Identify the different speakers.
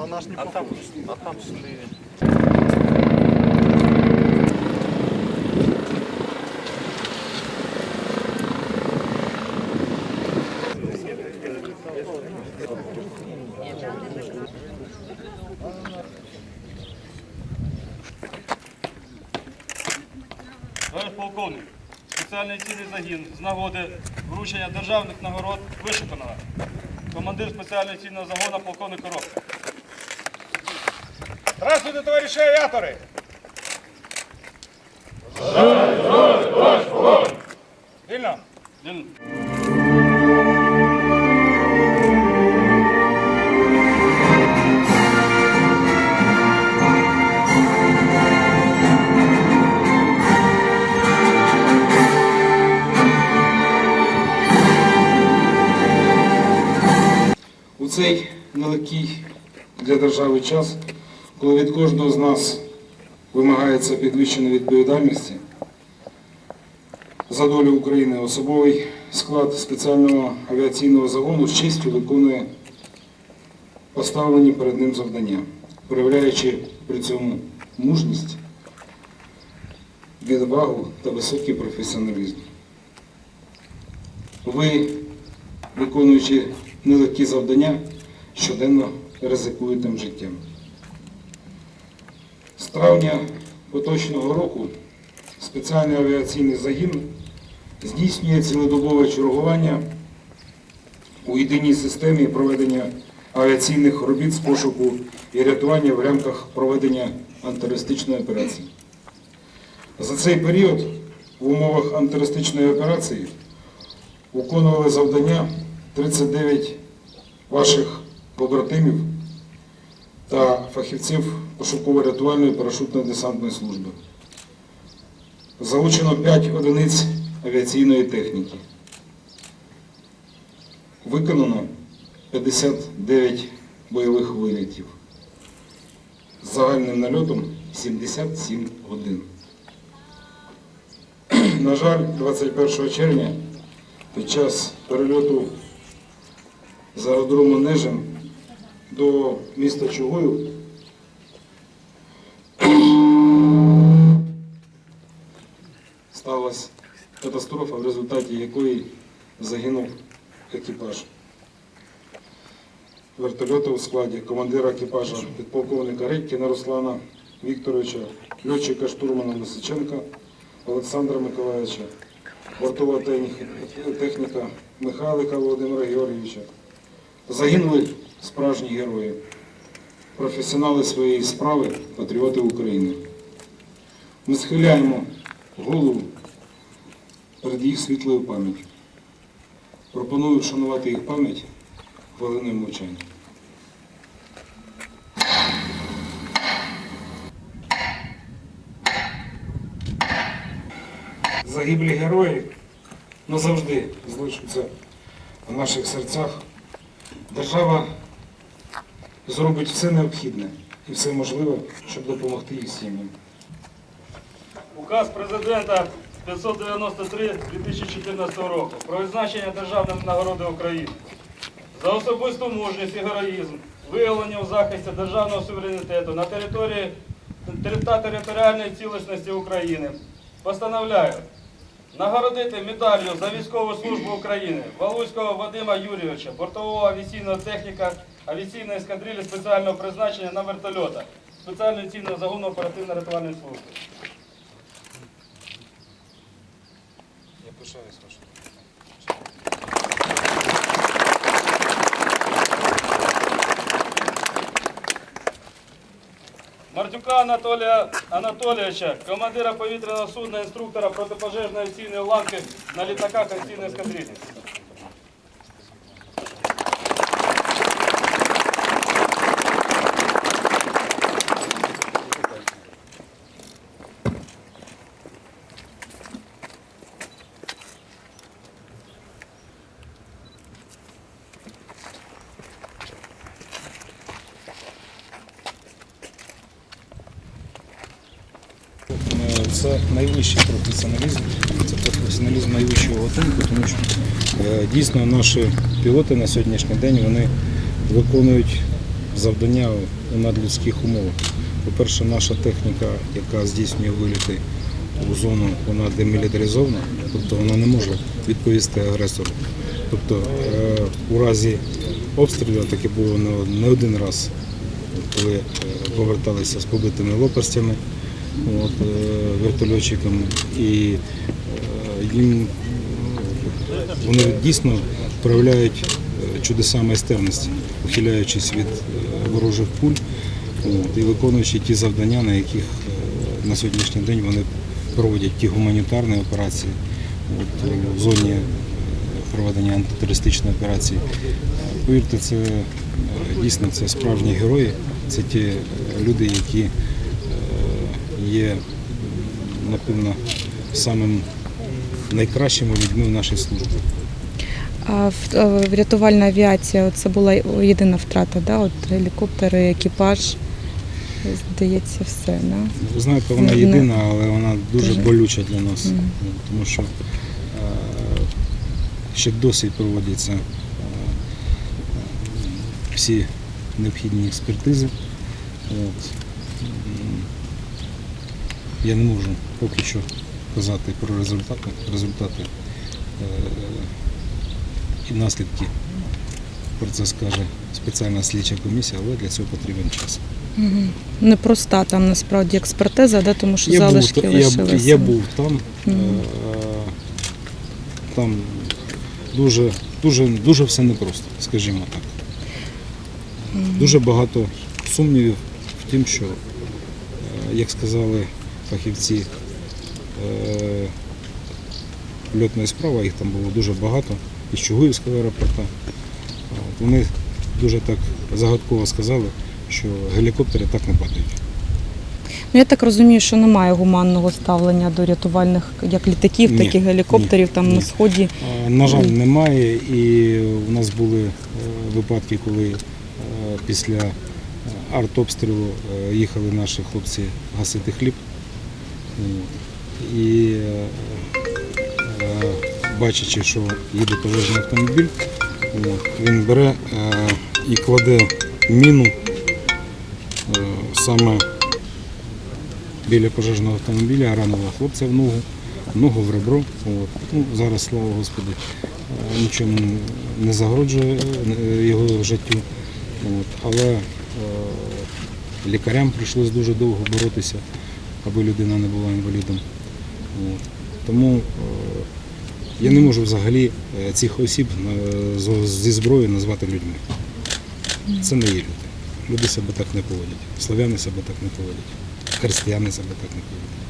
Speaker 1: На наш не
Speaker 2: А там, а там шли.
Speaker 3: Товариш полковник, спеціальний цілий загін з нагоди вручення державних нагород вишуканого. Командир спеціального цільного загону полковник Коробка.
Speaker 4: Здравствуйте, товариші авіатори! Вільно?
Speaker 5: У цей нелегкий для держави час, коли від кожного з нас вимагається підвищення відповідальності за долю України, особовий склад спеціального авіаційного загону з честю виконує поставлені перед ним завдання, проявляючи при цьому мужність, відвагу та високий професіоналізм. Ви, виконуючи нелегкі завдання, щоденно ризикуєте життям. З травня поточного року спеціальний авіаційний загін здійснює цілодобове чергування у єдиній системі проведення авіаційних робіт з пошуку і рятування в рамках проведення антитерористичної операції. За цей період в умовах антитерористичної операції виконували завдання 39 ваших побратимів та фахівців пошуково-рятувальної парашютно-десантної служби. Залучено 5 одиниць авіаційної техніки. Виконано 59 бойових вилітів з загальним нальотом 77 годин. На жаль, 21 червня під час перельоту з аеродрому Нежин до міста Чугуїв сталася катастрофа, в результаті якої загинув екіпаж вертольоту у складі командира екіпажа підполковника Редькіна Руслана Вікторовича, льотчика штурмана Лисиченка Олександра Миколаївича, бортова техніка Михайлика Володимира Георгійовича. Загинули справжні герої, професіонали своєї справи, патріоти України. Ми схиляємо голову перед їх світлою пам'яттю. Пропоную вшанувати їх пам'ять хвилиною мовчання. Загиблі герої назавжди залишаться в наших серцях. Держава зробить все необхідне і все можливе, щоб допомогти їх сім'ям.
Speaker 3: Указ президента 593 2014 року про відзначення державної нагороди України за особисту мужність і героїзм, виявлення у захисті державного суверенітету на території та територіальної цілісності України. Постановляю нагородити медаллю за військову службу України Валуцького Вадима Юрійовича, бортового авіаційного техніка авіаційної ескадрилі спеціального призначення на вертольотах спеціальної цінного загону оперативно-рятувальної служби.
Speaker 5: Я пишаюсь вашим.
Speaker 3: Мартюка Анатолія Анатолійовича, командира повітряного судна, інструктора протипожежної авіаційної ланки на літаках авіаційної ескадрилі.
Speaker 5: Е, Це найвищий професіоналізм, це професіоналізм найвищого готунку, тому що е, дійсно наші пілоти на сьогоднішній день вони виконують завдання у надлюдських умовах. По-перше, наша техніка, яка здійснює виліти у зону, вона демілітаризована, тобто вона не може відповісти агресору. Тобто е, у разі обстрілу таке було не, не один раз, коли е, поверталися з побитими лопастями от, е, вертольотчиками, і е, їм е, вони дійсно проявляють чудеса майстерності, ухиляючись від ворожих пуль от, і виконуючи ті завдання, на яких на сьогоднішній день вони проводять ті гуманітарні операції от, в зоні проведення антитерористичної операції. Повірте, це дійсно це справжні герої, це ті люди, які є, напевно, самим найкращими людьми в нашій службі.
Speaker 1: А е, рятувальна авіація це була єдина втрата, да? От гелікоптери, екіпаж. Здається, все. Да?
Speaker 5: Ви знаєте, вона єдина, але вона дуже
Speaker 1: Дуже.
Speaker 5: болюча для нас, тому що е, ще досі проводяться е, всі необхідні експертизи. От. Я не можу поки що казати про результати, результати е, і наслідки. Про це скаже спеціальна слідча комісія, але для цього потрібен час.
Speaker 1: Мгм. Непроста там насправді експертиза, да? тому що
Speaker 5: Я був,
Speaker 1: залишки
Speaker 5: та- я,
Speaker 1: лишилися.
Speaker 5: я був там. Е, Там дуже, дуже, дуже все непросто, скажімо так. Дуже багато сумнівів в тім, що, е, як сказали фахівці е, льотної справи, їх там було дуже багато, із Чугуївського аеропорта. От, Вони дуже так загадково сказали, що гелікоптери так не падають.
Speaker 1: Ну, я так розумію, що немає гуманного ставлення до рятувальних як літаків, так і гелікоптерів
Speaker 5: ні,
Speaker 1: там
Speaker 5: ні.
Speaker 1: на сході.
Speaker 5: На жаль, немає. І у нас були е, випадки, коли е, після артобстрілу їхали наші хлопці гасити хліб. І е, бачачи, що їде пожежний автомобіль, він бере е, і кладе міну е, саме біля пожежного автомобіля, ранило хлопця в ногу, ногу в ребро. От. Ну, зараз, слава Господи, е, нічого не- е, його життю. От. Але лікарям прийшлось дуже довго боротися, аби людина не була інвалідом. От. Тому е, я не можу взагалі е, цих осіб е, зі зброєю назвати людьми. Це не є люди. Люди себе так не поводять. Славяни себе так не поводять. Християни себе так не поводять.